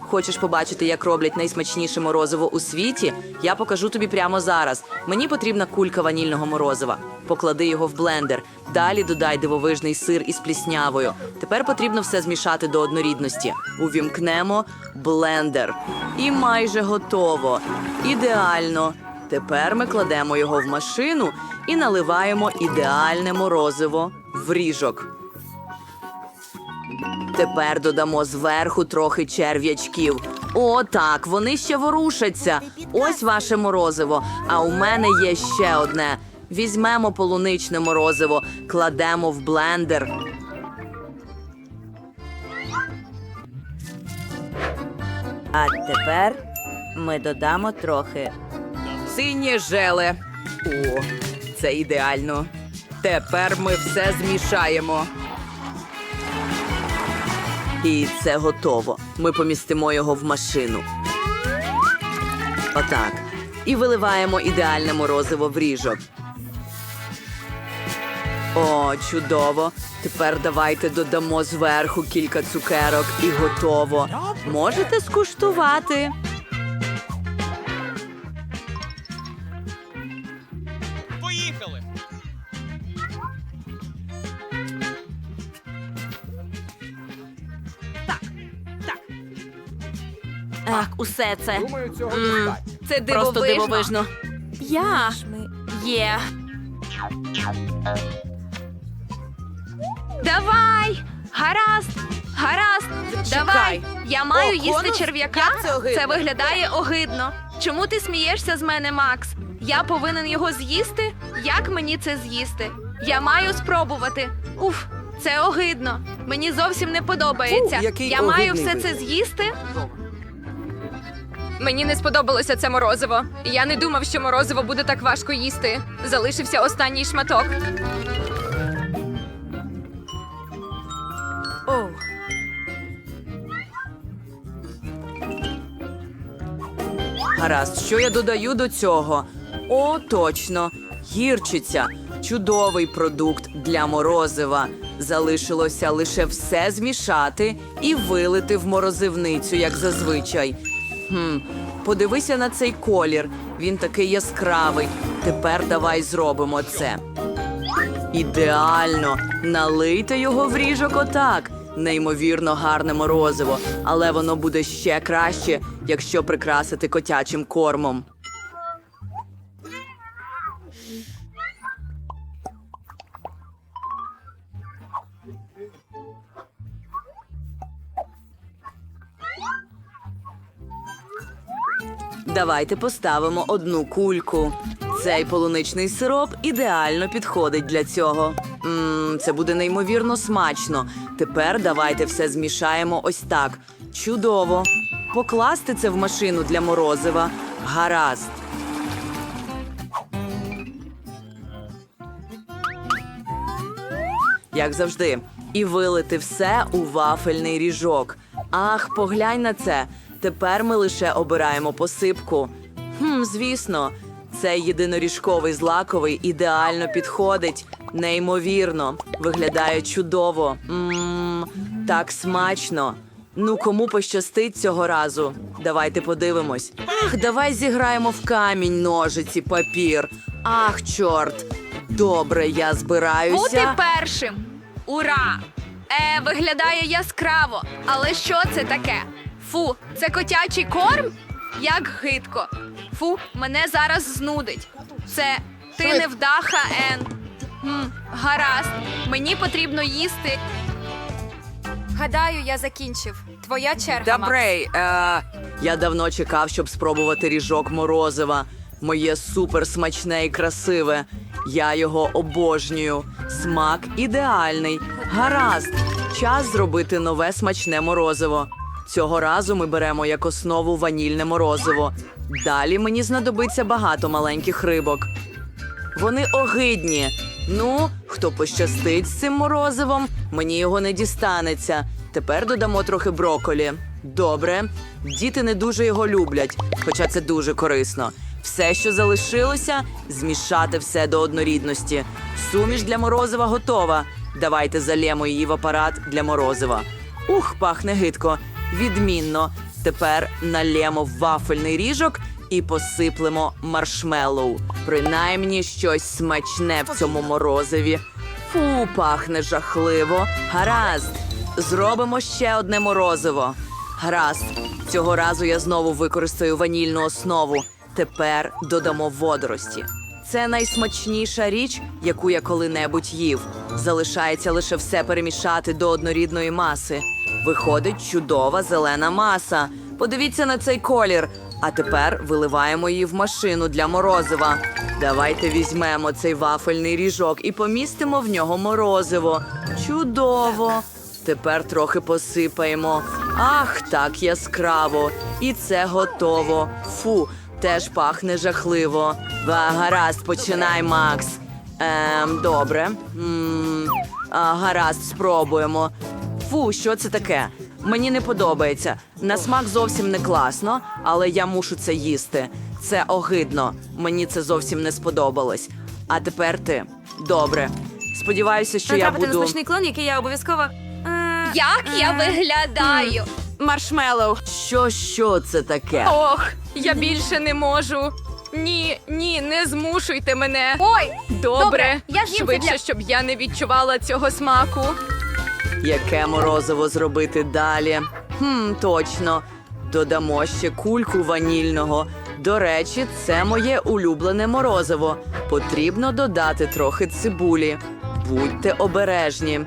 Хочеш побачити, як роблять найсмачніше морозиво у світі? Я покажу тобі прямо зараз. Мені потрібна кулька ванільного морозива. Поклади його в блендер. Далі додай дивовижний сир із пліснявою. Тепер потрібно все змішати до однорідності. Увімкнемо блендер. І майже готово. Ідеально. Тепер ми кладемо його в машину і наливаємо ідеальне морозиво в ріжок. Тепер додамо зверху трохи черв'ячків. О, так, вони ще ворушаться. Ось ваше морозиво. А у мене є ще одне. Візьмемо полуничне морозиво, кладемо в блендер. А тепер ми додамо трохи. Синє желе. О, це ідеально. Тепер ми все змішаємо. І це готово. Ми помістимо його в машину. Отак. І виливаємо ідеальне морозиво в ріжок. О, чудово. Тепер давайте додамо зверху кілька цукерок і готово. Можете скуштувати. Усе це. Думаю, цього достатньо. Це Просто дивовижно. Я. Є. Давай! Гаразд! Гаразд! Давай! Я маю О, їсти конус? черв'яка. Як це огидно? Це виглядає огидно. Чому ти смієшся з мене, Макс? Я повинен його з'їсти? Як мені це з'їсти? Я маю спробувати. Уф, це огидно. Мені зовсім не подобається. Фу, який Я маю огидний все це з'їсти. Мені не сподобалося це морозиво. Я не думав, що морозиво буде так важко їсти. Залишився останній шматок. Оу. Гаразд, що я додаю до цього? О, точно, гірчиця. Чудовий продукт для морозива. Залишилося лише все змішати і вилити в морозивницю, як зазвичай. Хм, подивися на цей колір. Він такий яскравий. Тепер давай зробимо це. Ідеально! Налийте його в ріжок отак. Неймовірно гарне морозиво, але воно буде ще краще, якщо прикрасити котячим кормом. Давайте поставимо одну кульку. Цей полуничний сироп ідеально підходить для цього. Мм, це буде неймовірно смачно. Тепер давайте все змішаємо ось так. Чудово. Покласти це в машину для морозива. Гаразд. Як завжди, і вилити все у вафельний ріжок. Ах, поглянь на це. Тепер ми лише обираємо посипку. Хм, звісно, цей єдиноріжковий злаковий ідеально підходить. Неймовірно, виглядає чудово. Мм, так смачно. Ну, кому пощастить цього разу? Давайте подивимось. Ах, давай зіграємо в камінь, ножиці, папір. Ах, чорт. Добре, я збираюся. Бути першим. Ура! Е, виглядає яскраво. Але що це таке? Фу, це котячий корм? Як гидко. Фу, мене зараз знудить. Це ти невдаха, Ен. М, гаразд, мені потрібно їсти. Гадаю, я закінчив. Твоя черга. Макс. Добрей, е, я давно чекав, щоб спробувати ріжок морозива. Моє супер смачне і красиве. Я його обожнюю. Смак ідеальний. Гаразд. Час зробити нове смачне морозиво. Цього разу ми беремо як основу ванільне морозиво. Далі мені знадобиться багато маленьких рибок. Вони огидні. Ну, хто пощастить з цим морозивом, мені його не дістанеться. Тепер додамо трохи броколі. Добре, діти не дуже його люблять, хоча це дуже корисно. Все, що залишилося, змішати все до однорідності. Суміш для морозива готова. Давайте залємо її в апарат для морозива. Ух, пахне гидко. Відмінно. Тепер налємо вафельний ріжок і посиплемо маршмеллоу. Принаймні щось смачне в цьому морозиві. Фу, пахне жахливо. Гаразд. Зробимо ще одне морозиво. Гаразд. Цього разу я знову використаю ванільну основу. Тепер додамо водорості. Це найсмачніша річ, яку я коли-небудь їв. Залишається лише все перемішати до однорідної маси. Виходить чудова зелена маса. Подивіться на цей колір. А тепер виливаємо її в машину для морозива. Давайте візьмемо цей вафельний ріжок і помістимо в нього морозиво. Чудово! Тепер трохи посипаємо. Ах, так яскраво. І це готово. Фу, теж пахне жахливо. Ва, гаразд, починай, Макс. Ем, добре. м а, гаразд, спробуємо. Фу, що це таке? Мені не подобається. На смак зовсім не класно, але я мушу це їсти. Це огидно. Мені це зовсім не сподобалось. А тепер ти. Добре. Сподіваюся, що я Натрапити на буду. смачний клон, який я обов'язково. Е, Як я е, виглядаю? Маршмеллоу. Що, що це таке? Ох, я більше не можу. Ні, ні, не змушуйте мене. Ой, добре. Добре, я з'їм це Швидше, для- щоб я не відчувала цього смаку. Яке морозиво зробити далі? Хм, точно. Додамо ще кульку ванільного. До речі, це моє улюблене морозиво. Потрібно додати трохи цибулі. Будьте обережні.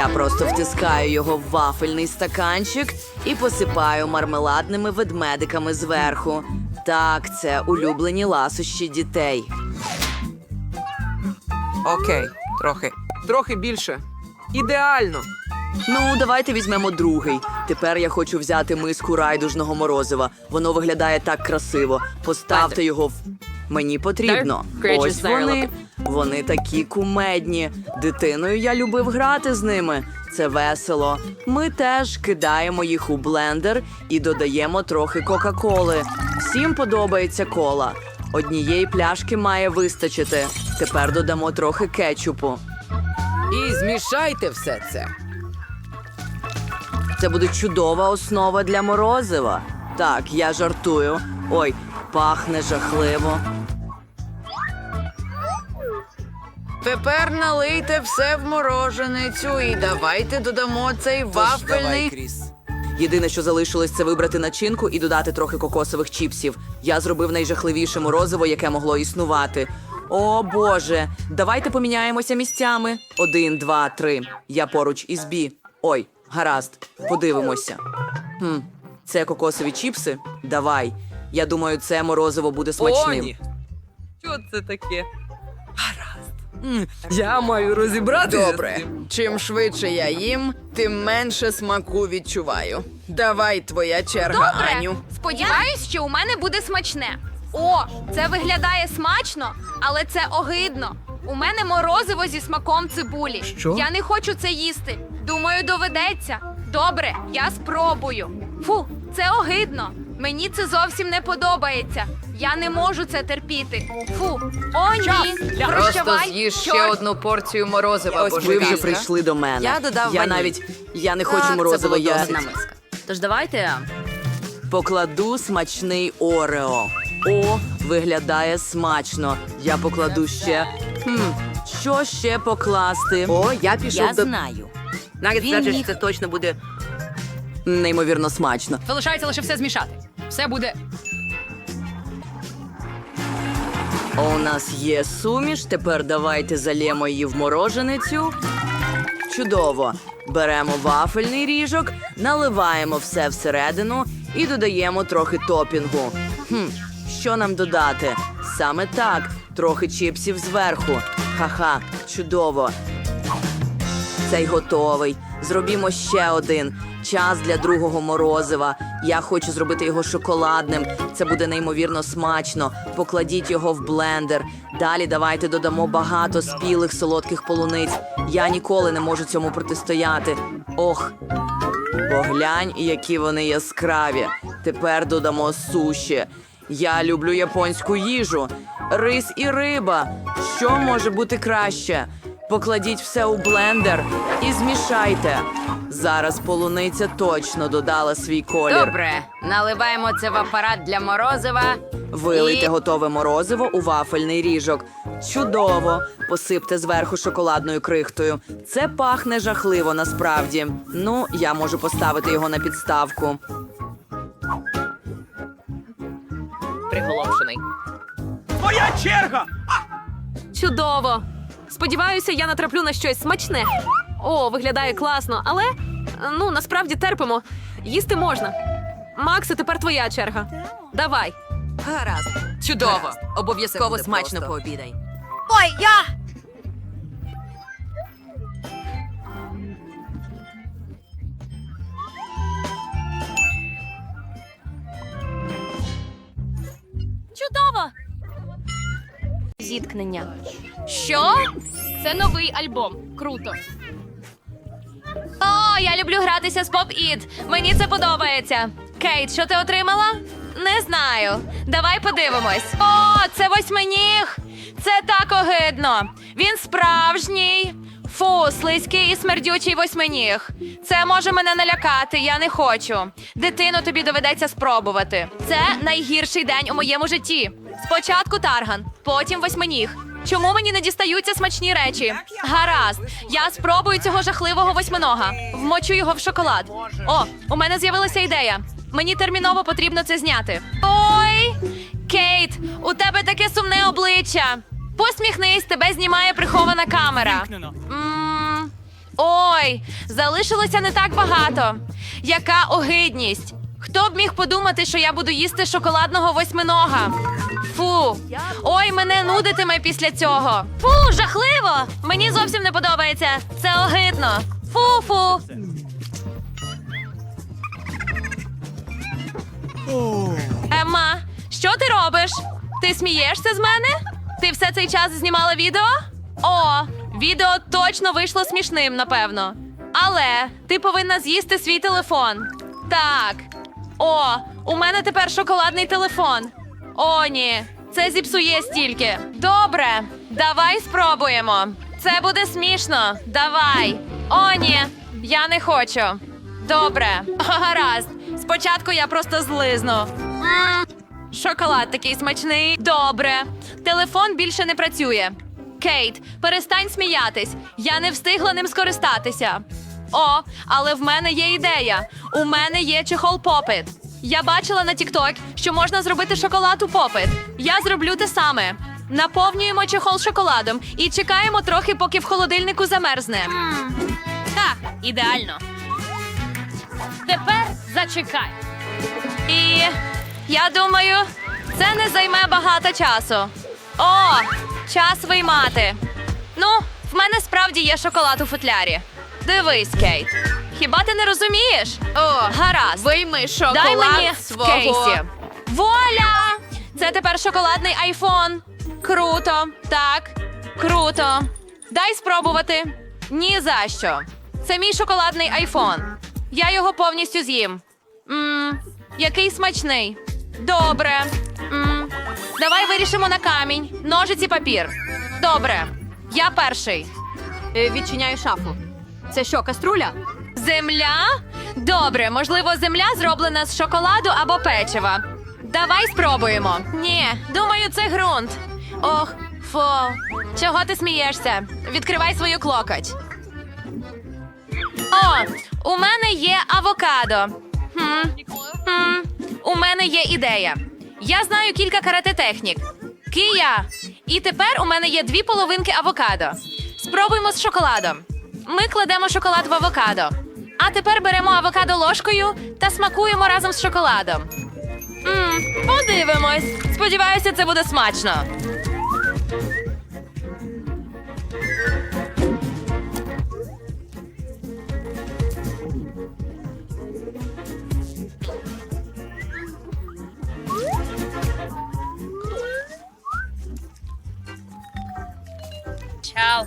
Я просто втискаю його в вафельний стаканчик і посипаю мармеладними ведмедиками зверху. Так, це улюблені ласощі дітей. Окей, трохи. Трохи більше. Ідеально. Ну, давайте візьмемо другий. Тепер я хочу взяти миску райдужного морозива. Воно виглядає так красиво. Поставте його в. Мені потрібно. Ось вони. Вони такі кумедні. Дитиною я любив грати з ними. Це весело. Ми теж кидаємо їх у блендер і додаємо трохи Кока-Коли. Всім подобається кола. Однієї пляшки має вистачити. Тепер додамо трохи кетчупу. І змішайте все це. Це буде чудова основа для морозива. Так, я жартую. Ой, пахне жахливо. Тепер налийте все в мороженицю і давайте додамо цей вафельний. Кріс. Єдине, що залишилось, це вибрати начинку і додати трохи кокосових чіпсів. Я зробив найжахливіше морозиво, яке могло існувати. О Боже, давайте поміняємося місцями. Один, два, три. Я поруч із Бі. Ой, гаразд, подивимося. Хм, це кокосові чіпси? Давай. Я думаю, це морозиво буде смачним. Оні. Що це таке? Гаразд. Я маю розібратися. Добре. Чим швидше я їм, тим менше смаку відчуваю. Давай, твоя черга, Добре. Аню. Сподіваюсь, що у мене буде смачне. О, це виглядає смачно, але це огидно. У мене морозиво зі смаком цибулі. Що? Я не хочу це їсти. Думаю, доведеться. Добре, я спробую. Фу, це огидно. Мені це зовсім не подобається. Я не можу це терпіти. Фу, о ні. Просто Прощавай. з'їж ще Чорт. одну порцію морозива, Ось ви вже божевільна. прийшли до мене. Я додав Я ваніль. навіть я не хочу морозиво. Я досить. Одна миска. Тож давайте. покладу смачний Орео. О, виглядає смачно. Я покладу ще. Хм, що ще покласти? О, я пішов Я до. знаю. Навіть Він значить, міг- це точно буде. Неймовірно смачно. Залишається лише все змішати. Все буде У нас є суміш. Тепер давайте залємо її в мороженицю. Чудово. Беремо вафельний ріжок, наливаємо все всередину і додаємо трохи топінгу. Хм, що нам додати? Саме так, трохи чіпсів зверху. Ха-ха, чудово. Цей готовий. Зробімо ще один час для другого морозива. Я хочу зробити його шоколадним. Це буде неймовірно смачно. Покладіть його в блендер. Далі давайте додамо багато спілих солодких полуниць. Я ніколи не можу цьому протистояти. Ох, Поглянь, які вони яскраві. Тепер додамо суші. Я люблю японську їжу. Рис і риба. Що може бути краще? Покладіть все у блендер і змішайте. Зараз полуниця точно додала свій колір. Добре, наливаємо це в апарат для морозива. Вилийте І- готове морозиво у вафельний ріжок. Чудово! Посипте зверху шоколадною крихтою. Це пахне жахливо насправді. Ну, я можу поставити його на підставку. Приголомшений. Твоя черга! Чудово. Сподіваюся, я натраплю на щось смачне. О, виглядає класно, але ну насправді терпимо. Їсти можна. Максе, тепер твоя черга. Давай. Гаразд. Чудово. Обов'язково смачно пообідай. Ой, я! Чудово! Зіткнення. Що? Це новий альбом. Круто. Я люблю гратися з поп іт Мені це подобається. Кейт, що ти отримала? Не знаю. Давай подивимось. О, це восьминіг. Це так огидно. Він справжній. Фу, слизький і смердючий восьминіг. Це може мене налякати, я не хочу. Дитину тобі доведеться спробувати. Це найгірший день у моєму житті. Спочатку тарган, потім восьминіг. Чому мені не дістаються смачні речі? Гаразд, я спробую цього жахливого восьминога. Вмочу його в шоколад. О, у мене з'явилася ідея. Мені терміново потрібно це зняти. Ой, Кейт, у тебе таке сумне обличчя. Посміхнись, тебе знімає прихована камера. Вимкнено. М, Ой, залишилося не так багато. Яка огидність. Хто б міг подумати, що я буду їсти шоколадного восьминога? Фу. Ой, мене нудитиме після цього. Фу, жахливо! Мені зовсім не подобається. Це огидно. Фу-фу. Емма, що ти робиш? Ти смієшся з мене? Ти все цей час знімала відео? О, відео точно вийшло смішним, напевно. Але ти повинна з'їсти свій телефон. Так. О, у мене тепер шоколадний телефон. О, ні, це зіпсує стільки. Добре, давай спробуємо. Це буде смішно. Давай. О, ні, я не хочу. Добре, гаразд. Спочатку я просто злизну. Шоколад такий смачний. Добре. Телефон більше не працює. Кейт, перестань сміятись. Я не встигла ним скористатися. О, але в мене є ідея. У мене є чехол попит. Я бачила на TikTok, що можна зробити шоколад у попит. Я зроблю те саме. Наповнюємо чехол шоколадом і чекаємо трохи, поки в холодильнику замерзне. Так, ідеально. Тепер зачекай. І я думаю, це не займе багато часу. О, час виймати. Ну, в мене справді є шоколад у футлярі. Дивись, Кейт. Хіба ти не розумієш? О, гаразд. Вийми шоколад Дай мені свого. кейсі. Вуаля! Це тепер шоколадний айфон. Круто. Так, круто. Дай спробувати. Ні за що. Це мій шоколадний айфон. Я його повністю з'їм. Мм, який смачний. Добре. Мм. Давай вирішимо на камінь. Ножиці папір. Добре. Я перший. Е, Відчиняю шафу. Це що, каструля? Земля? Добре, можливо, земля зроблена з шоколаду або печива. Давай спробуємо. Ні, думаю, це ґрунт. Ох, фу. Чого ти смієшся? Відкривай свою клокоть. О, у мене є авокадо. Хм. Хм. У мене є ідея. Я знаю кілька карате технік. Кия. І тепер у мене є дві половинки авокадо. Спробуємо з шоколадом. Ми кладемо шоколад в авокадо. А тепер беремо авокадо ложкою та смакуємо разом з шоколадом. Ммм, Подивимось. Сподіваюся, це буде смачно. Чао!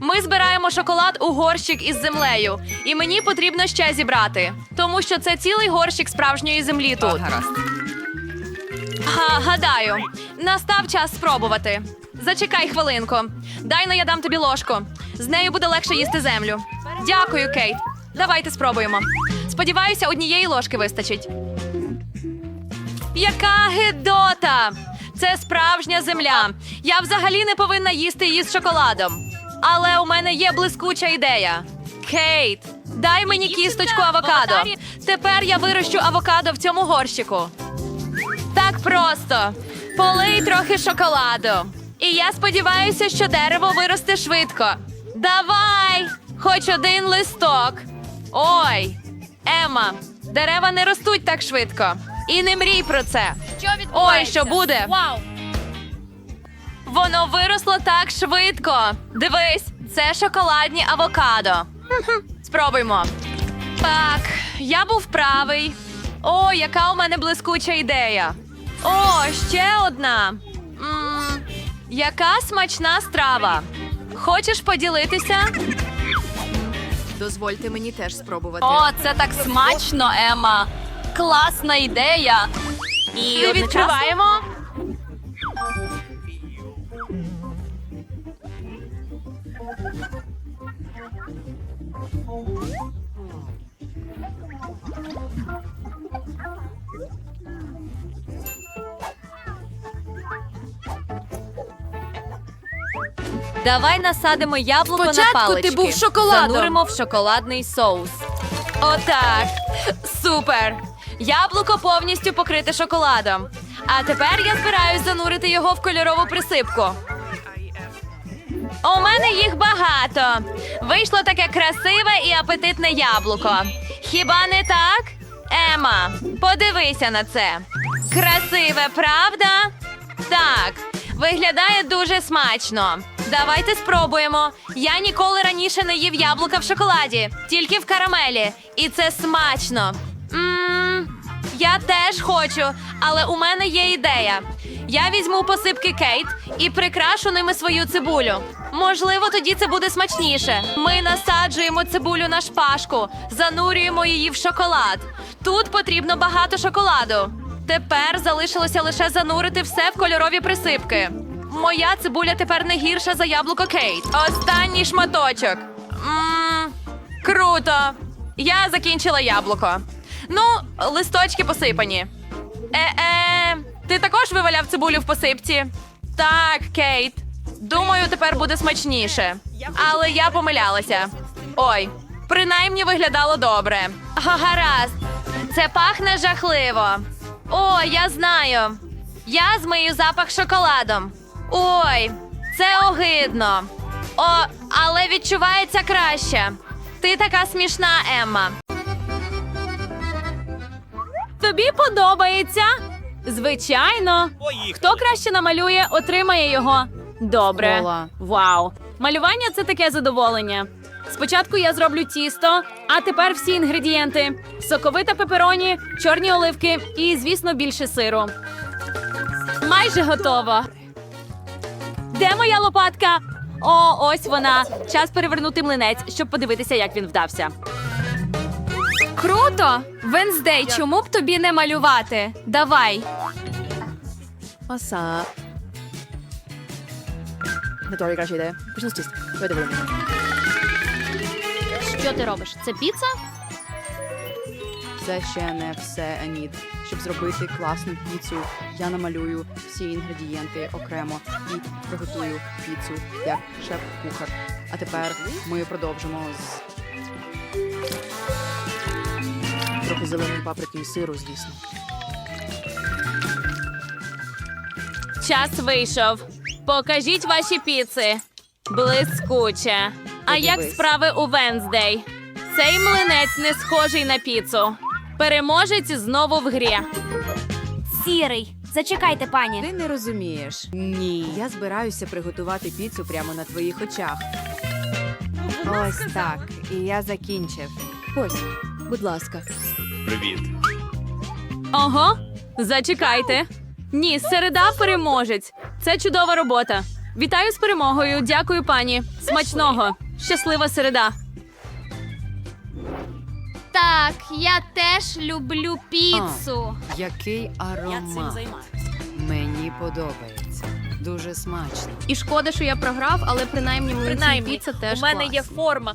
Ми збираємо шоколад у горщик із землею, і мені потрібно ще зібрати, тому що це цілий горщик справжньої землі тут. Га, гадаю, настав час спробувати. Зачекай хвилинку. Дай но я дам тобі ложку. З нею буде легше їсти землю. Дякую, Кейт. Давайте спробуємо. Сподіваюся, однієї ложки вистачить. Яка гидота! Це справжня земля. Я взагалі не повинна їсти її з шоколадом. Але у мене є блискуча ідея. Кейт, дай мені кісточку авокадо. Тепер я вирощу авокадо в цьому горщику. Так просто. Полий трохи шоколаду. І я сподіваюся, що дерево виросте швидко. Давай! Хоч один листок. Ой, Ема, дерева не ростуть так швидко. І не мрій про це. Що відбувається? Ой, що буде? Вау. Воно виросло так швидко. Дивись, це шоколадні авокадо. Спробуймо. Так, я був правий. О, яка у мене блискуча ідея. О, ще одна. м яка смачна страва. Хочеш поділитися? Дозвольте мені теж спробувати. О, це так смачно, Ема. Класна ідея. І Не Давай насадимо яблуко Спочатку на палички. ти був шоколадом. Зануримо в шоколадний соус. Отак. Супер. Яблуко повністю покрите шоколадом. А тепер я збираюсь занурити його в кольорову присипку. У мене їх багато. Вийшло таке красиве і апетитне яблуко. Хіба не так? Ема, подивися на це. Красиве, правда? Так, виглядає дуже смачно. Давайте спробуємо. Я ніколи раніше не їв яблука в шоколаді, тільки в карамелі. І це смачно. Мм, я теж хочу, але у мене є ідея. Я візьму посипки Кейт і прикрашу ними свою цибулю. Можливо, тоді це буде смачніше. Ми насаджуємо цибулю на шпажку, занурюємо її в шоколад. Тут потрібно багато шоколаду. Тепер залишилося лише занурити все в кольорові присипки. Моя цибуля тепер не гірша за яблуко Кейт. Останній шматочок. Мм, круто. Я закінчила яблуко. Ну, листочки посипані. Е-е, ти також виваляв цибулю в посипці? Так, Кейт. Думаю, тепер буде смачніше. Але я помилялася. Ой, принаймні виглядало добре. Га- Гаразд. Це пахне жахливо. О, я знаю. Я змию запах шоколадом. Ой, це огидно. О, але відчувається краще. Ти така смішна, Емма. Тобі подобається? Звичайно. Хто краще намалює, отримає його. Добре. Ола. Вау. Малювання це таке задоволення. Спочатку я зроблю тісто, а тепер всі інгредієнти: соковита пепероні, чорні оливки і, звісно, більше сиру. Майже готово. Де моя лопатка? О, ось вона. Час перевернути млинець, щоб подивитися, як він вдався. Круто! Венздей, чому б тобі не малювати? Давай. Оса. Не торі краща ідея. Почну з тіста. Давайте будемо. Що ти робиш? Це піца? Це ще не все, Еніт. Щоб зробити класну піцу, я намалюю всі інгредієнти окремо і приготую піцу як шеф-кухар. А тепер ми продовжимо з трохи зеленої паприки і сиру, звісно. Час вийшов. Покажіть ваші піци. Блискуче. А як справи у Венздей? Цей млинець не схожий на піцу. Переможець знову в грі. Сірий. Зачекайте, пані. Ти не розумієш. Ні. Я збираюся приготувати піцу прямо на твоїх очах. Ось так. І я закінчив. Ось, будь ласка. Привіт. Ого, зачекайте. Ні, середа переможець. Це чудова робота. Вітаю з перемогою. Дякую, пані. Смачного. Щаслива середа. Так, я теж люблю піцу. Який аромат. Мені подобається. Дуже смачно. І шкода, що я програв, але принаймні млинці Принаймні, піца теж у мене клас. є форма.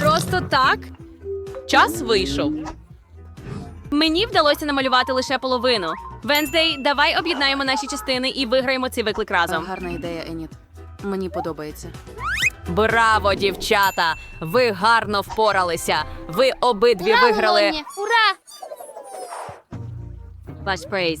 Просто так. Час вийшов. Мені вдалося намалювати лише половину. Венздей, давай об'єднаємо наші частини і виграємо цей виклик разом. Гарна ідея, Еніт. Мені подобається. Браво, дівчата! Ви гарно впоралися. Ви обидві виграли. Ура! Ваш прейз.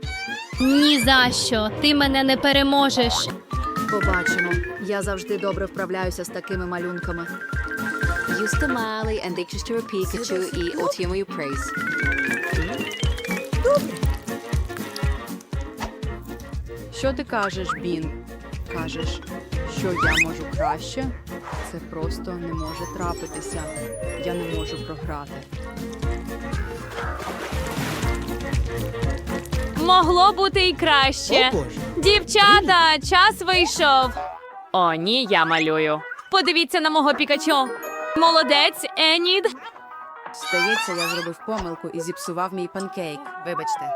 Ні за що. Ти мене не переможеш. Побачимо. Я завжди добре вправляюся з такими малюнками. Use the Mali and Dictionary Pikachu і отримую прейс. Що ти кажеш, Бін? Кажеш, що я можу краще? Це просто не може трапитися. Я не можу програти. Могло бути і краще. Дівчата, час вийшов. О, ні, я малюю. Подивіться на мого пікачу. Молодець, Енід. Здається, я зробив помилку і зіпсував мій панкейк. Вибачте.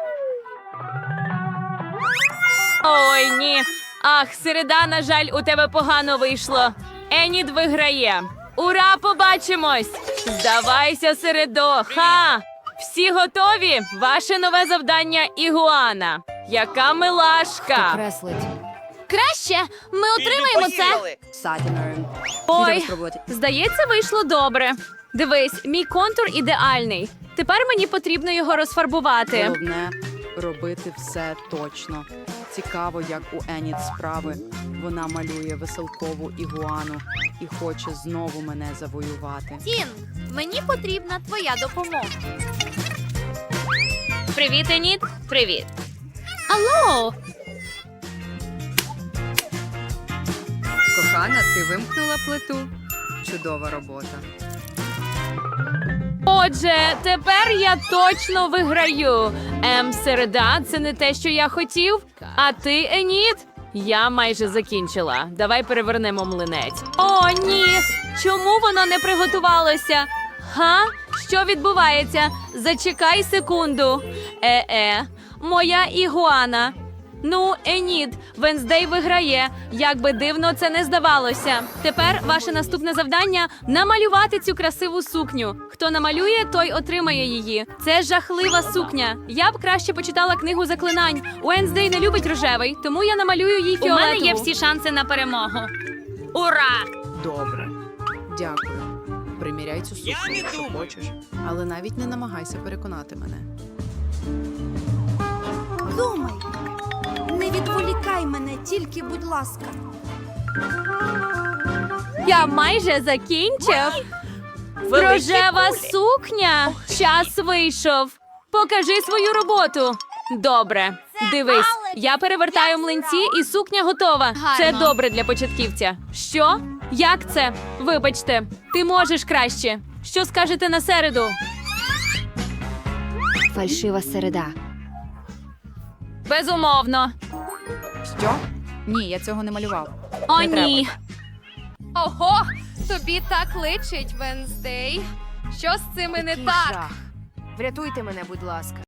Ой, ні. Ах, середа, на жаль, у тебе погано вийшло. Енід виграє. Ура, побачимось! Здавайся, середо. Ха! Всі готові? Ваше нове завдання Ігуана. Яка милашка! Креслить. Краще ми отримаємо це. Сатінером. Ой, здається, вийшло добре. Дивись, мій контур ідеальний. Тепер мені потрібно його розфарбувати. Головне робити все точно. Цікаво, як у Еніт справи. Вона малює веселкову ігуану і хоче знову мене завоювати. Тін, мені потрібна твоя допомога. Привіт, Енід. Привіт. Алло, Кохана, ти вимкнула плиту. Чудова робота. Отже, тепер я точно виграю. Ем, середа, це не те, що я хотів. А ти, Еніт? Я майже закінчила. Давай перевернемо млинець. О, ні! Чому воно не приготувалося? Га? Що відбувається? Зачекай секунду. Е-е, моя ігуана. Ну, Еніт, Венздей виграє. Як би дивно це не здавалося. Тепер ваше наступне завдання намалювати цю красиву сукню. Хто намалює, той отримає її. Це жахлива сукня. Я б краще почитала книгу заклинань. Уенздей не любить рожевий, тому я намалюю їй у мене є всі шанси на перемогу. Ура! Добре. Дякую. Приміряй цю сукню, Я не якщо думаю. хочеш. Але навіть не намагайся переконати мене. Думай. Не мене, тільки, будь ласка. Я майже закінчив. Рожева сукня. Час вийшов. Покажи свою роботу. Добре. Дивись, я перевертаю млинці і сукня готова. Це добре для початківця. Що? Як це? Вибачте, ти можеш краще. Що скажете на середу? Фальшива середа. Безумовно. Що? Ні, я цього не малював. О, Не треба. ні. Ого, тобі так личить, Венздей. Що з цими не так? Врятуйте мене, будь ласка.